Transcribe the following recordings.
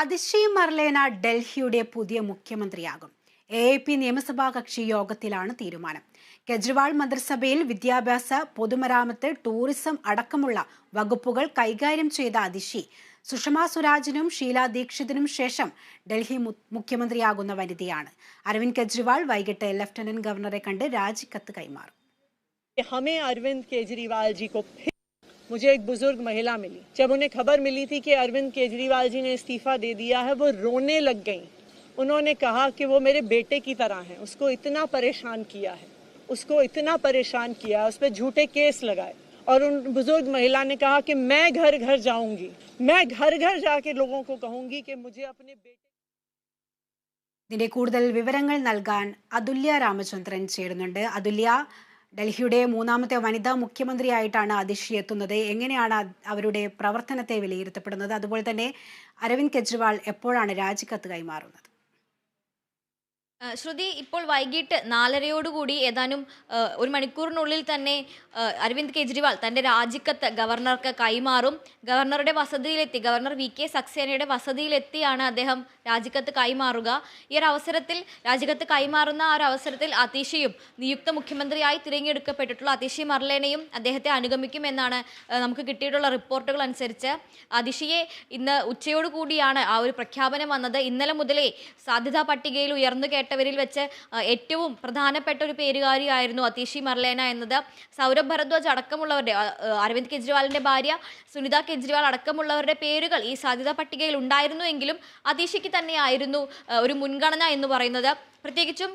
അതിശി മർലേന ഡൽഹിയുടെ പുതിയ മുഖ്യമന്ത്രിയാകും. A P നിയമസഭാ കക്ഷി യോഗത്തിലാണ് തീരുമാനം. കെജ്രിവാൾ മന്ത്രിസഭയിൽ വിദ്യാഭ്യാസ പൊതുമരാമത്ത് ടൂറിസം അടക്കമുള്ള വകുപ്പുകൾ കൈകാര്യം ചെയ്ത അതിശി സുഷമ സ്വരാജിനും ഷീല ദീക്ഷിതിനും ശേഷം ഡൽഹി മുഖ്യമന്ത്രിയാകുന്ന വനിതയാണ് അരവിന്ദ് കെജ്രിവാൾ വൈകിട്ട് ലഫ്റ്റനന്റ് ഗവർണറെ കണ്ട് രാജിക്കത്ത് കൈമാറും. मुझे एक बुजुर्ग महिला मिली जब उन्हें खबर मिली थी कि अरविंद केजरीवाल जी ने इस्तीफा दे दिया है वो रोने लग गई उन्होंने कहा कि वो मेरे बेटे की तरह हैं उसको इतना परेशान किया है उसको इतना परेशान किया उस पर झूठे केस लगाए और उन बुजुर्ग महिला ने कहा कि मैं घर घर जाऊंगी मैं घर घर जाके लोगों को कहूंगी कि मुझे अपने बेटे ഇതിന്റെ കൂടുതൽ വിവരങ്ങൾ നൽകാൻ അതുല്യ രാമചന്ദ്രൻ ചേരുന്നുണ്ട് അതുല്യ ഡൽഹിയുടെ മൂന്നാമത്തെ വനിതാ മുഖ്യമന്ത്രിയായിട്ടാണ് അതിഷി എത്തുന്നത് എങ്ങനെയാണ് അവരുടെ പ്രവർത്തനത്തെ വിലയിരുത്തപ്പെടുന്നത്? അതുപോലെ തന്നെ അരവിന്ദ് കെജ്രിവാൾ എപ്പോഴാണ് രാജിക്കത്ത് കൈമാറുന്നത്? ശ്രുതി ഇപ്പോൾ വൈകിട്ട് നാലരയോടുകൂടി ഏതാനും ഒരു മണിക്കൂറിനുള്ളിൽ തന്നെ അരവിന്ദ് കെജ്രിവാൾ തന്റെ രാജിക്കത്ത് ഗവർണർക്ക് കൈമാറും. ഗവർണറുടെ വസതിയിലെത്തി ഗവർണർ വി കെ സക്സേനയുടെ വസതിയിലെത്തിയാണ് അദ്ദേഹം രാജിക്കത്ത് കൈമാറുക. ഈ ഒരു അവസരത്തിൽ രാജിക്കത്ത് കൈമാറുന്ന ആ ഒരു അവസരത്തിൽ അതീഷയും നിയുക്ത മുഖ്യമന്ത്രിയായി തിരഞ്ഞെടുക്കപ്പെട്ടിട്ടുള്ള അതീഷി മർലേനയും അദ്ദേഹത്തെ അനുഗമിക്കുമെന്നാണ് നമുക്ക് കിട്ടിയിട്ടുള്ള റിപ്പോർട്ടുകൾ അനുസരിച്ച്. അതിഷിയെ ഇന്ന് ഉച്ചയോടുകൂടിയാണ് ആ ഒരു പ്രഖ്യാപനം വന്നത്. ഇന്നലെ മുതലേ സാധ്യതാ പട്ടികയിൽ ഉയർന്നു കേട്ടവരിൽ വെച്ച് ഏറ്റവും പ്രധാനപ്പെട്ട ഒരു പേരുകാരിയായിരുന്നു അതീഷി മർലേന എന്നത്. സൗരഭ് ഭരദ്വാജ് അടക്കമുള്ളവരുടെ അരവിന്ദ് കെജ്രിവാളിന്റെ ഭാര്യ സുനിത കെജ്രിവാൾ അടക്കമുള്ളവരുടെ പേരുകൾ ഈ സാധ്യതാ പട്ടികയിൽ ഉണ്ടായിരുന്നു എങ്കിലും അതീഷിക്ക് തന്നെയായിരുന്നു ഒരു മുൻഗണന എന്ന് പറയുന്നത്. പ്രത്യേകിച്ചും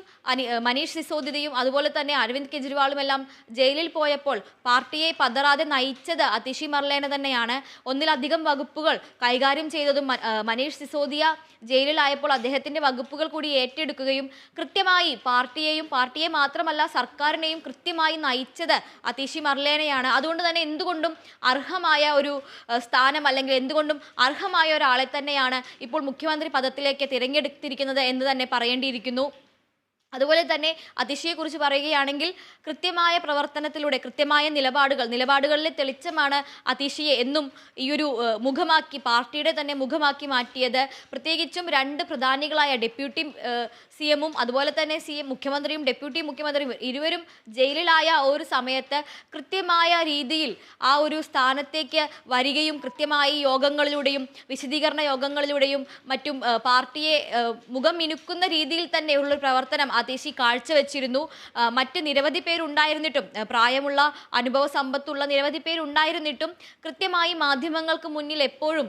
മനീഷ് സിസോദിതയും അതുപോലെ തന്നെ അരവിന്ദ് കെജ്രിവാളും എല്ലാം ജയിലിൽ പോയപ്പോൾ പാർട്ടിയെ പതറാതെ നയിച്ചത് അതിഷി മർലേന തന്നെയാണ്. ഒന്നിലധികം വകുപ്പുകൾ കൈകാര്യം ചെയ്തതും മനീഷ് സിസോദിയ ജയിലിലായപ്പോൾ അദ്ദേഹത്തിന്റെ വകുപ്പുകൾ കൂടി ഏറ്റെടുക്കുകയും കൃത്യമായി പാർട്ടിയെയും പാർട്ടിയെ മാത്രമല്ല സർക്കാരിനെയും കൃത്യമായി നയിച്ചത് അതിഷി മർലേനയാണ്. അതുകൊണ്ട് തന്നെ എന്തുകൊണ്ടും അർഹമായ ഒരു സ്ഥാനം അല്ലെങ്കിൽ എന്തുകൊണ്ടും അർഹമായ ഒരാളെ തന്നെയാണ് ഇപ്പോൾ മുഖ്യമന്ത്രി പദത്തിലേക്ക് തിരഞ്ഞെടുത്തിരിക്കുന്നത് എന്ന് തന്നെ പറയേണ്ടിയിരിക്കുന്നു. അതുപോലെ തന്നെ അതിശയെക്കുറിച്ച് പറയുകയാണെങ്കിൽ കൃത്യമായ പ്രവർത്തനത്തിലൂടെ കൃത്യമായ നിലപാടുകൾ നിലപാടുകളിലെ തെളിച്ചമാണ് അതിശയെ എന്നും ഈ ഒരു മുഖമാക്കി പാർട്ടിയുടെ തന്നെ മുഖമാക്കി മാറ്റിയത്. പ്രത്യേകിച്ചും രണ്ട് പ്രധാനികളായ ഡെപ്യൂട്ടി സി എമ്മും അതുപോലെ തന്നെ സി എം മുഖ്യമന്ത്രിയും ഡെപ്യൂട്ടി മുഖ്യമന്ത്രിയും ഇരുവരും ജയിലിലായ ഒരു സമയത്ത് കൃത്യമായ രീതിയിൽ ആ ഒരു സ്ഥാനത്തേക്ക് വരികയും കൃത്യമായി യോഗങ്ങളിലൂടെയും വിശദീകരണ യോഗങ്ങളിലൂടെയും മറ്റും പാർട്ടിയെ മുഖം മിനുക്കുന്ന രീതിയിൽ തന്നെയുള്ളൊരു പ്രവർത്തനം അതേശി കാഴ്ചവെച്ചിരുന്നു. മറ്റ് നിരവധി പേരുണ്ടായിരുന്നിട്ടും പ്രായമുള്ള അനുഭവ സമ്പത്തുള്ള നിരവധി പേരുണ്ടായിരുന്നിട്ടും കൃത്യമായി മാധ്യമങ്ങൾക്ക് മുന്നിൽ എപ്പോഴും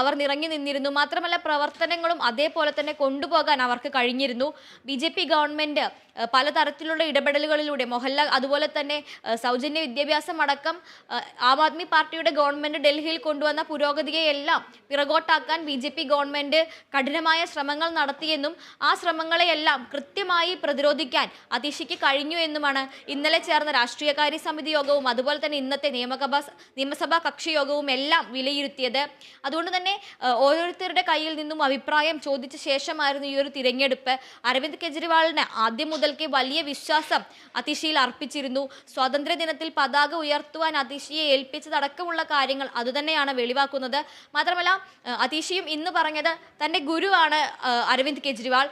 അവർ നിറങ്ങി നിന്നിരുന്നു. മാത്രമല്ല പ്രവർത്തനങ്ങളും അതേപോലെ തന്നെ കൊണ്ടുപോകാൻ അവർക്ക് കഴിഞ്ഞിരുന്നു. ബി ജെ പി ഗവൺമെന്റ് പലതരത്തിലുള്ള ഇടപെടലുകളിലൂടെ മൊഹല്ല അതുപോലെ തന്നെ സൗജന്യ വിദ്യാഭ്യാസം അടക്കം ആം ആദ്മി പാർട്ടിയുടെ ഗവൺമെന്റ് ഡൽഹിയിൽ കൊണ്ടുവന്ന പുരോഗതിയെയെല്ലാം പിറകോട്ടാക്കാൻ ബി ജെ പി ഗവൺമെന്റ് കഠിനമായ ശ്രമങ്ങൾ നടത്തിയെന്നും ആ ശ്രമങ്ങളെയെല്ലാം കൃത്യമായി പ്രതിരോധിക്കാൻ അതീഷിക്ക് കഴിഞ്ഞു എന്നുമാണ് ഇന്നലെ ചേർന്ന രാഷ്ട്രീയകാര്യ സമിതി യോഗവും അതുപോലെ തന്നെ ഇന്നത്തെ നിയമസഭാ നിയമസഭാ കക്ഷി യോഗവും എല്ലാം വിലയിരുത്തിയത്. അതുകൊണ്ട് തന്നെ ഓരോരുത്തരുടെ കയ്യിൽ നിന്നും അഭിപ്രായം ചോദിച്ച ശേഷമായിരുന്നു ഈ ഒരു തിരഞ്ഞെടുപ്പ്. അരവിന്ദ് കെജ്രിവാളിന് ആദ്യം മുതൽക്കേ വലിയ വിശ്വാസം അതിഷിയിൽ അർപ്പിച്ചിരുന്നു. സ്വാതന്ത്ര്യ ദിനത്തിൽ പതാക ഉയർത്തുവാൻ അതിഷിയെ ഏൽപ്പിച്ചതടക്കമുള്ള കാര്യങ്ങൾ അതുതന്നെയാണ് വെളിവാക്കുന്നത്. മാത്രമല്ല അതിഷിയും ഇന്ന് പറഞ്ഞത് തന്റെ ഗുരുവാണ് അരവിന്ദ് കെജ്രിവാൾ.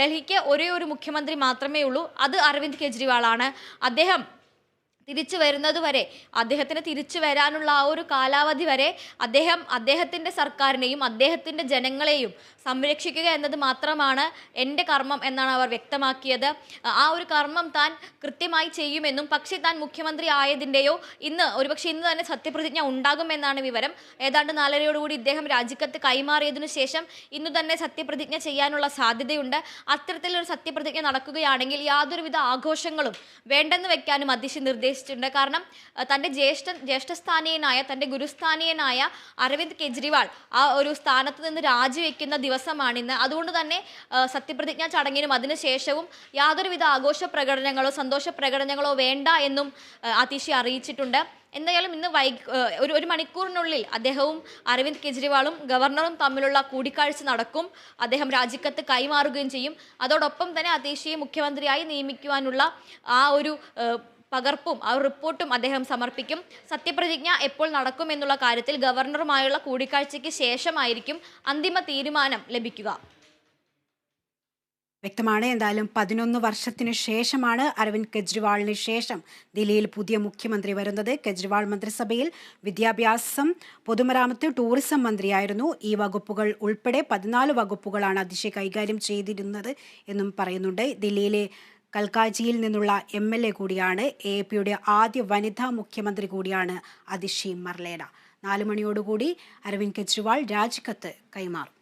ഡൽഹിക്ക് ഒരേ ഒരു മുഖ്യമന്ത്രി മാത്രമേ ഉള്ളൂ. അത് അരവിന്ദ് കെജ്രിവാളാണ്. അദ്ദേഹം തിരിച്ചു വരുന്നതുവരെ അദ്ദേഹത്തിന് തിരിച്ചു വരാനുള്ള ആ ഒരു കാലാവധി വരെ അദ്ദേഹം അദ്ദേഹത്തിന്റെ സർക്കാരിനെയും അദ്ദേഹത്തിന്റെ ജനങ്ങളെയും സംരക്ഷിക്കുക എന്നത് മാത്രമാണ് എന്റെ കർമ്മം എന്നാണ് അവർ വ്യക്തമാക്കിയത്. ആ ഒരു കർമ്മം താൻ കൃത്യമായി ചെയ്യുമെന്നും പക്ഷേ താൻ മുഖ്യമന്ത്രി ആയതിന്റെയോ ഇന്ന് ഒരുപക്ഷെ ഇന്ന് തന്നെ സത്യപ്രതിജ്ഞ ഉണ്ടാകുമെന്നാണ് വിവരം. ഏതാണ്ട് നാലരയോടുകൂടി ഇദ്ദേഹം രാജിക്കത്ത് കൈമാറിയതിനു ശേഷം ഇന്നു തന്നെ സത്യപ്രതിജ്ഞ ചെയ്യാനുള്ള സാധ്യതയുണ്ട്. അത്തരത്തിലൊരു സത്യപ്രതിജ്ഞ നടക്കുകയാണെങ്കിൽ യാതൊരുവിധ ആഘോഷങ്ങളും വേണ്ടെന്ന് വെക്കാനും അധ്യക്ഷൻ നിർദ്ദേശിച്ചിട്ടുണ്ട് കാരണം തന്റെ ജ്യേഷ്ഠ ജ്യേഷ്ഠസ്ഥാനീയനായ തന്റെ ഗുരുസ്ഥാനീയനായ അരവിന്ദ് കെജ്രിവാൾ ആ ഒരു സ്ഥാനത്ത് നിന്ന് രാജിവെക്കുന്ന ദിവസമാണ് ഇന്ന് അതുകൊണ്ട് തന്നെ സത്യപ്രതിജ്ഞ ചടങ്ങിനും അതിനുശേഷവും യാതൊരുവിധ ആഘോഷ പ്രകടനങ്ങളോ സന്തോഷ പ്രകടനങ്ങളോ വേണ്ട എന്നും ആതിഷി അറിയിച്ചിട്ടുണ്ട്. എന്തായാലും ഇന്ന് വൈ ഒരു ഒരു മണിക്കൂറിനുള്ളിൽ അദ്ദേഹവും അരവിന്ദ് കെജ്രിവാളും ഗവർണറും തമ്മിലുള്ള കൂടിക്കാഴ്ച നടക്കും. അദ്ദേഹം രാജിക്കത്ത് കൈമാറുകയും ചെയ്യും. അതോടൊപ്പം തന്നെ അതീഷിയെ മുഖ്യമന്ത്രിയായി നിയമിക്കുവാനുള്ള ആ ഒരു പകർപ്പും ആ റിപ്പോർട്ടും അദ്ദേഹം സമർപ്പിക്കും. സത്യപ്രതിജ്ഞ എപ്പോൾ നടക്കുമെന്നുള്ള കാര്യത്തിൽ ഗവർണറുമായുള്ള കൂടിക്കാഴ്ചയ്ക്ക് ശേഷമായിരിക്കും അന്തിമ തീരുമാനം ലഭിക്കുക. വ്യക്തമാണ്. എന്തായാലും പതിനൊന്ന് വർഷത്തിനു ശേഷമാണ് അരവിന്ദ് കെജ്രിവാളിന് ശേഷം ദില്ലിയിൽ പുതിയ മുഖ്യമന്ത്രി വരുന്നത്. കെജ്രിവാൾ മന്ത്രിസഭയിൽ വിദ്യാഭ്യാസം പൊതുമരാമത്ത് ടൂറിസം മന്ത്രിയായിരുന്നു. ഈ വകുപ്പുകൾ ഉൾപ്പെടെ പതിനാല് വകുപ്പുകളാണ് അതിശയ കൈകാര്യം ചെയ്തിരുന്നത് എന്നും പറയുന്നുണ്ട്. ദില്ലിയിലെ കൽക്കാജിയിൽ നിന്നുള്ള എം എൽ എ കൂടിയാണ് എ പിയുടെ ആദ്യ വനിതാ മുഖ്യമന്ത്രി കൂടിയാണ് അതിഷി മർലേന. നാലു മണിയോടുകൂടി അരവിന്ദ് കെജ്രിവാൾ രാജിക്കത്ത് കൈമാറും.